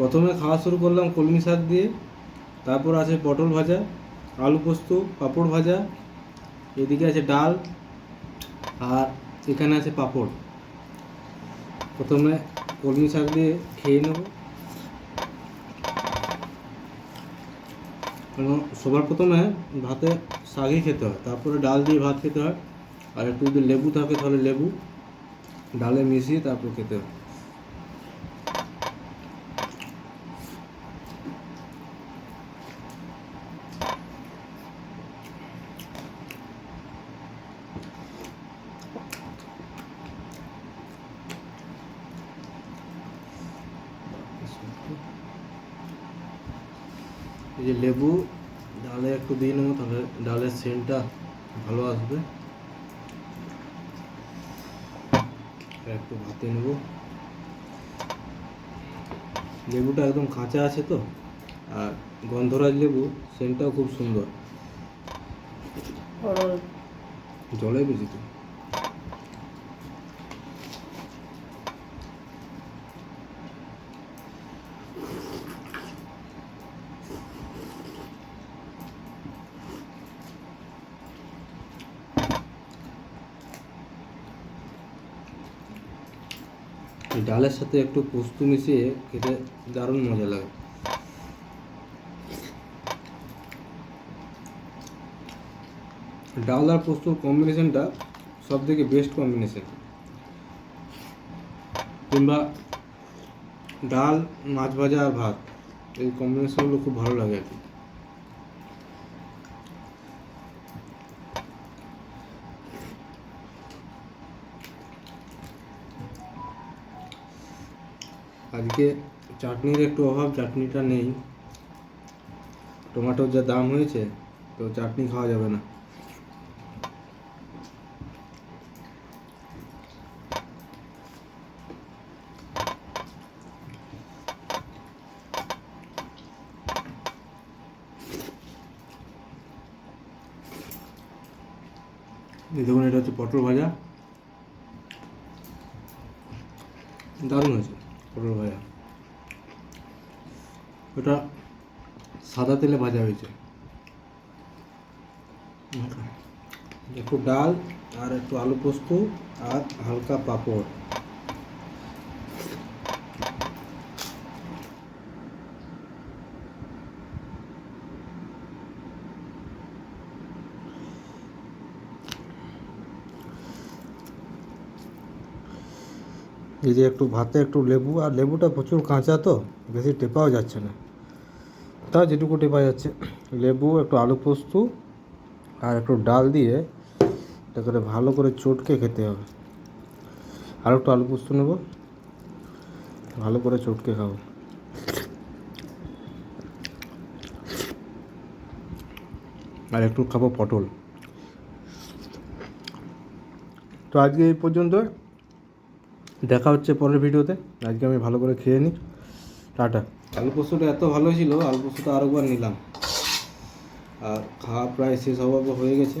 প্রথমে খাওয়া শুরু করলাম কলমি শাক দিয়ে, তারপর আছে পটল ভাজা, আলু পোস্ত, পাঁপড় ভাজা, এদিকে আছে ডাল, আর এখানে আছে পাঁপড়। প্রথমে কলমি শাক দিয়ে খেয়ে নেব। কারণ সবার প্রথমে ভাতে শাকই খেতে হয়, তারপরে ডাল দিয়ে ভাত খেতে হয়, আর একটু যদি লেবু থাকে তাহলে লেবু, ডালে মিশিয়ে তারপর খেতে হয়। এই যে লেবু ডালে একটু দিয়ে নেব তাহলে ডালের সেন্টটা ভালো আসবে। একটু ভাতে নেব। লেবুটা একদম কাঁচা আছে তো আর গন্ধরাজ লেবু সেন্টটাও খুব সুন্দর। জলে বেশি তো ডালের সাথে একটু পোস্ত মিশিয়ে খেতে দারুণ মজা লাগে। ডাল আর পোস্তর কম্বিনেশনটা সব থেকে বেস্ট কম্বিনেশন কিংবা ডাল, মাছ ভাজা আর ভাত, এই কম্বিনেশনগুলো খুব ভালো লাগে আর কি। আজকে চাটনির একটু অভাব, চাটনিটা নেই। টমেটোর যা দাম হয়েছে, তো চাটনি খাওয়া যাবে না। দেখুন, এটা হচ্ছে পটল ভাজা। দারুণ হয়েছে। পটল ভাজা। ওটা সাদা তেলে ভাজা হয়েছে। একটু ডাল আর একটু আলু পোস্ত আর হালকা পাঁপড়। এই যে একটু ভাতে একটু লেবু, আর লেবুটা প্রচুর কাঁচা তো, বেশি টেপাও যাচ্ছে না। তা যেটুকু টেপা যাচ্ছে, লেবু, একটু আলু পোস্ত, আর একটু ডাল দিয়ে এটা করে ভালো করে চটকে খেতে হবে। আর একটু আলু পোস্ত নেব, ভালো করে চটকে খাব। আর একটু খাব পটল। তো আজকে এই পর্যন্ত দেখা হচ্ছে পরের ভিডিওতে। আজকে আমি ভালো করে খেয়ে নিই। টাটা। আলু পোস্তটা এত ভালো ছিল আলু পোস্তটা আরেকবার নিলাম। আর খাওয়া প্রায় শেষ হওয়া হয়ে গেছে।